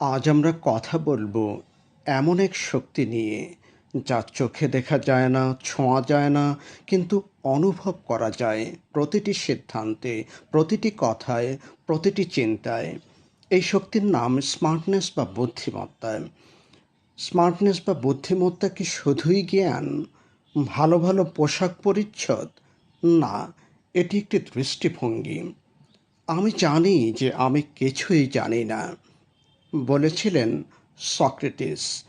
আজ আমরা কথা বলব এমন এক শক্তি নিয়ে, যা চোখে দেখা যায় না, ছোঁয়া যায় না, কিন্তু অনুভব করা যায় প্রতিটি সিদ্ধান্তে, প্রতিটি কথায়, প্রতিটি চিন্তায়। এই শক্তির নাম স্মার্টনেস বা বুদ্ধিমত্তা। স্মার্টনেস বা বুদ্ধিমত্তা কি শুধুই জ্ঞান? ভালো ভালো পোশাক পরিচ্ছদ? না, এটি একটি দৃষ্টিভঙ্গি। আমি জানি যে আমি কিছুই জানি না। বলেছিলেন সক্রেটিস।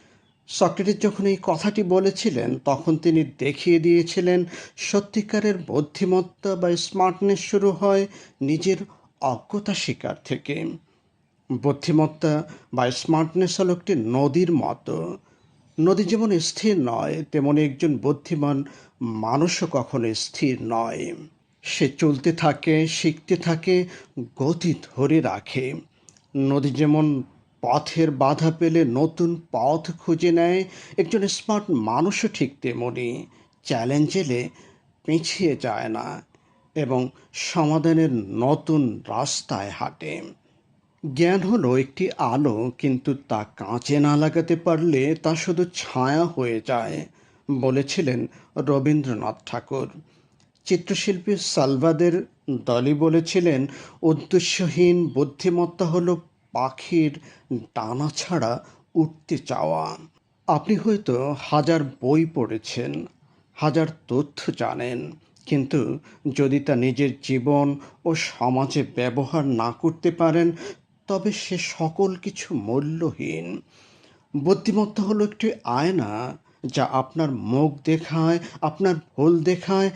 সক্রেটিস যখন এই কথাটি বলেছিলেন, তখন তিনি দেখিয়ে দিয়েছিলেন, সত্যিকারের বুদ্ধিমত্তা বা স্মার্টনেস শুরু হয় নিজের অজ্ঞতা স্বীকার থেকে। বুদ্ধিমত্তা বা স্মার্টনেস হলো একটি নদীর মতো। নদী যেমন স্থির নয়, তেমন একজন বুদ্ধিমান মানুষও কখনো স্থির নয়। সে চলতে থাকে, শিখতে থাকে, গতি ধরে রাখে। নদী যেমন পথের বাধা পেলে নতুন পথ খুঁজে নেয় একজন স্মার্ট মানুষও ঠিক তেমনি। চ্যালেঞ্জ এলে পিছিয়ে যায় না এবং সমাধানের নতুন রাস্তায় হাঁটে। জ্ঞান হলো একটি আলো, কিন্তু তা কাঁচে না লাগাতে পারলে তা শুধু ছায়া হয়ে যায়, বলেছিলেন রবীন্দ্রনাথ ঠাকুর। চিত্রশিল্পী সালভাদের দলি বলেছিলেন, উদ্দেশ্যহীন বুদ্ধিমত্তা হলো পাখির ডানা ছাড়া উঠতে চাওয়া। আপনি হয়তো হাজার বই পড়েছেন, হাজার তথ্য জানেন, কিন্তু যদি তা নিজের জীবন ও সমাজে ব্যবহার না করতে পারেন, তবে সে সকল কিছু মূল্যহীন। বুদ্ধিমত্তা হলো একটি আয়না যা আপনার মুখ দেখায়, আপনার ভুল দেখায়,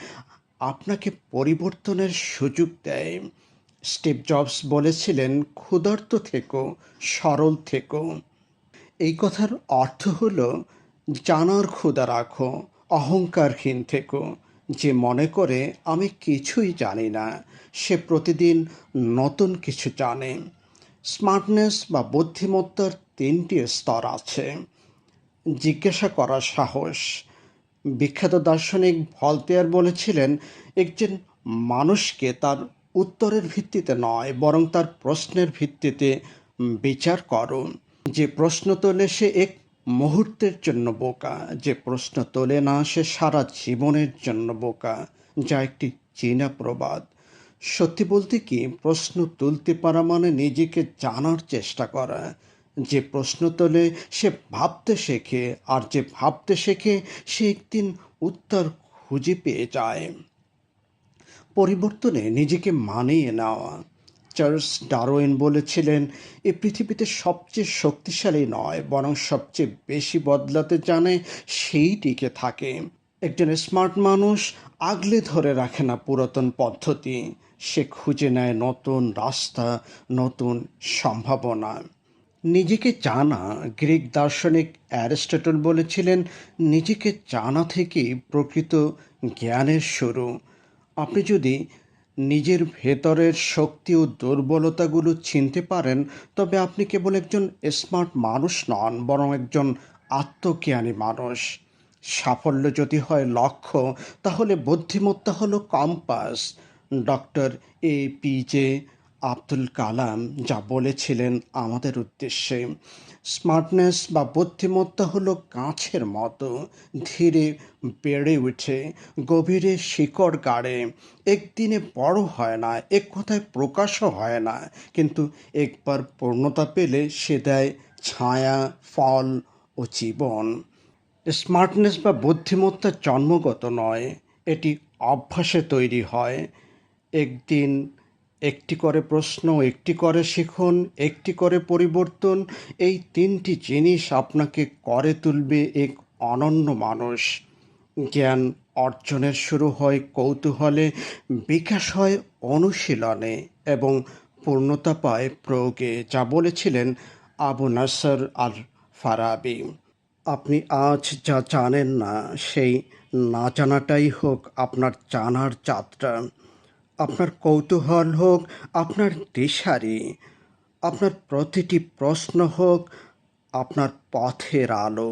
আপনাকে পরিবর্তনের সুযোগ দেয়। স্টিভ জবস বলেছিলেন, ক্ষুধার্ত থেকো, সরল থেকো। এই কথার অর্থ হলো, জানার ক্ষুধা রাখো, অহংকারহীন থেকো। যে মনে করে, আমি কিছুই জানি না, সে প্রতিদিন নতুন কিছু জানে। স্মার্টনেস বা বুদ্ধিমত্তার তিনটি স্তর আছে। জিজ্ঞাসা করার সাহস। বিখ্যাত দার্শনিক ভলতেয়ার বলেছিলেন, একজন মানুষকে তার উত্তরের ভিত্তিতে নয়, বরং তার প্রশ্নের ভিত্তিতে বিচার করো যে প্রশ্ন তোলে সে এক মুহূর্তের জন্য বোকা, যে প্রশ্ন তোলে না সে সারা জীবনের জন্য বোকা, যা একটি চীনা প্রবাদ। সত্যি বলতে কি, প্রশ্ন তুলতে পারা মানে নিজেকে জানার চেষ্টা করা। যে প্রশ্ন তোলে সে ভাবতে শেখে, আর যে ভাবতে শেখে সে একদিন উত্তর খুঁজে পেয়ে যায়। পরিবর্তনে নিজেকে মানিয়ে নেওয়া। চার্লস ডারওয়েন বলেছিলেন, এ পৃথিবীতে সবচেয়ে শক্তিশালী নয়, বরং সবচেয়ে বেশি বদলাতে জানে সেই টিকে থাকে। একজন স্মার্ট মানুষ আগলে ধরে রাখে না পুরাতন পদ্ধতি। সে খুঁজে নেয় নতুন রাস্তা, নতুন সম্ভাবনা। নিজেকে জানা, গ্রিক দার্শনিক অ্যারিস্টটল বলেছিলেন, নিজেকে জানা থেকেই প্রকৃত জ্ঞানের শুরু। আপনি যদি নিজের ভেতরের শক্তি ও দুর্বলতাগুলো চিনতে পারেন, তবে আপনি কেবল একজন স্মার্ট মানুষ নন, বরং একজন আত্মজ্ঞানী মানুষ। সাফল্য যদি হয় লক্ষ্য, তাহলে বুদ্ধিমত্তা হলো compass. Doctor A P J Abdul Kalam যা বলেছিলেন আমাদের উদ্দেশ্যে। স্মার্টনেস বা বুদ্ধিমত্তা হলো গাছের মতো, ধীরে বেড়ে উঠে, গভীরে শিকড় গাড়ে। একদিনে বড় হয় না, এক কথায় প্রকাশও হয় না, কিন্তু একবার পূর্ণতা পেলে সে দেয় ছায়া, ফল ও জীবন। স্মার্টনেস বা বুদ্ধিমত্তা জন্মগত নয়, এটি অভ্যাসে তৈরি হয়। একদিন একটি করে প্রশ্ন, একটি করে শিখুন, একটি করে পরিবর্তন, এই তিনটি জিনিস আপনাকে করে তুলবে এক অনন্য মানুষ। জ্ঞান অর্জনের শুরু হয় কৌতূহলে, বিকাশ হয় অনুশীলনে এবং পূর্ণতা পায় প্রয়োগে, যা বলেছিলেন আবু নাসর আল ফারাবি আপনি আজ যা জানেন না, সেই না জানাটাই হোক আপনার জানার যাত্রা। আপনার কৌতূহল হোক আপনার দিশারি আপনার প্রতিটি প্রশ্ন হোক আপনার পথের আলো।